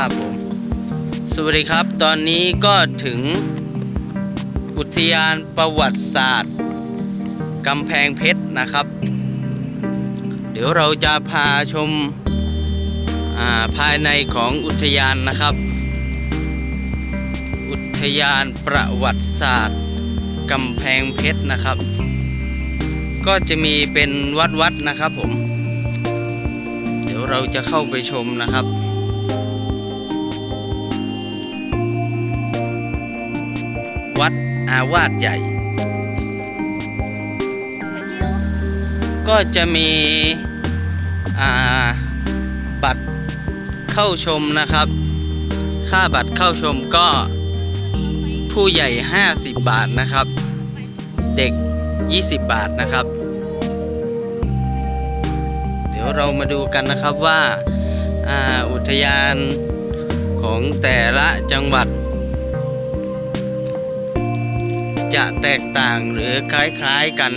ครับผม สวัสดีครับ ตอนนี้ก็ถึงอุทยานประวัติศาสตร์กำแพงเพชรนะครับ เดี๋ยวเราจะพาชมาภายในของอุทยานนะครับ อุทยานประวัติศาสตร์กำแพงเพชรนะครับ ก็จะมีเป็นวัดวัดๆนะครับผม เดี๋ยวเราจะเข้าไปชมนะครับ วัดอาวาสใหญ่ ก็จะมีบัตรเข้าชมนะครับ ค่าบัตรเข้าชมก็ผู้ใหญ่ 50 บาทนะครับ เด็ก 20 บาทนะครับ เดี๋ยวเรามาดูกันนะครับว่าอ่าอุทยานของแต่ละจังหวัด จะแตกต่างหรือคล้ายๆกัน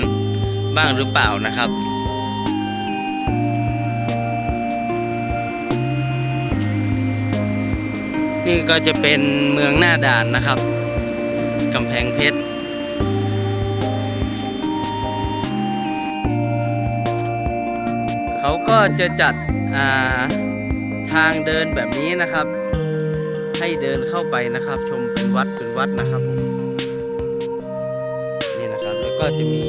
บ้างหรือเปล่านะครับ นี่ก็จะเป็นเมืองหน้าด่านนะครับกำแพงเพชรเขาก็จะจัดาทางเดินแบบนี้นะครับ ให้เดินเข้าไปนะครับ ชมเป็นวัดเป็นวัดนะครับผม นี่นะครับ แล้วก็จะมี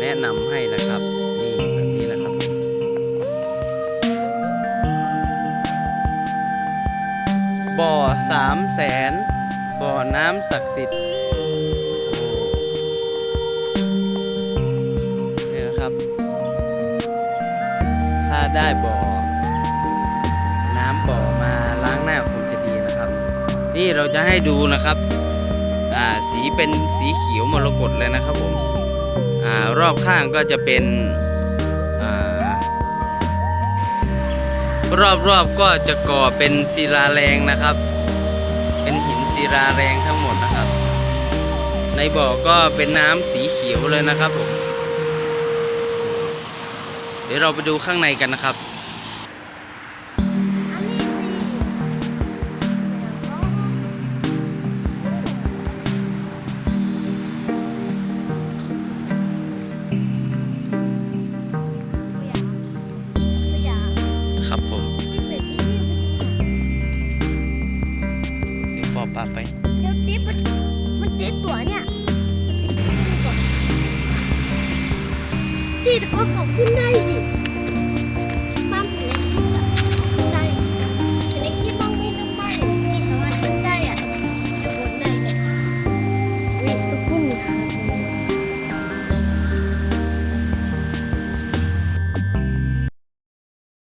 แนะนำให้นะครับนี่แบบนี้นะครับบ่อสามแสนบ่อน้ำศักดิ์สิทธิ์นี่นะครับ ถ้าได้บ่อ น้ำบ่อมาล้างหน้าคงจะดีนะครับ นี่เราจะให้ดูนะครับ อ่าสีเป็นสีเขียวมรกตเลยนะครับผมอ่ารอบข้างก็จะเป็นอ่ารอบๆก็จะก่อเป็นศิลาแรงนะครับ เป็นหินศิลาแรงทั้งหมดนะครับ ในบ่อก็เป็นน้ำสีเขียวเลยนะครับผมเดี๋ยวเราไปดูข้างในกันนะครับ ครับผมเดี๋ยวปอปาไปเดี๋ยวจิ๊บมันมันติดตัวเนี่ยที่แต่ก็เขาขึ้นได้ดิ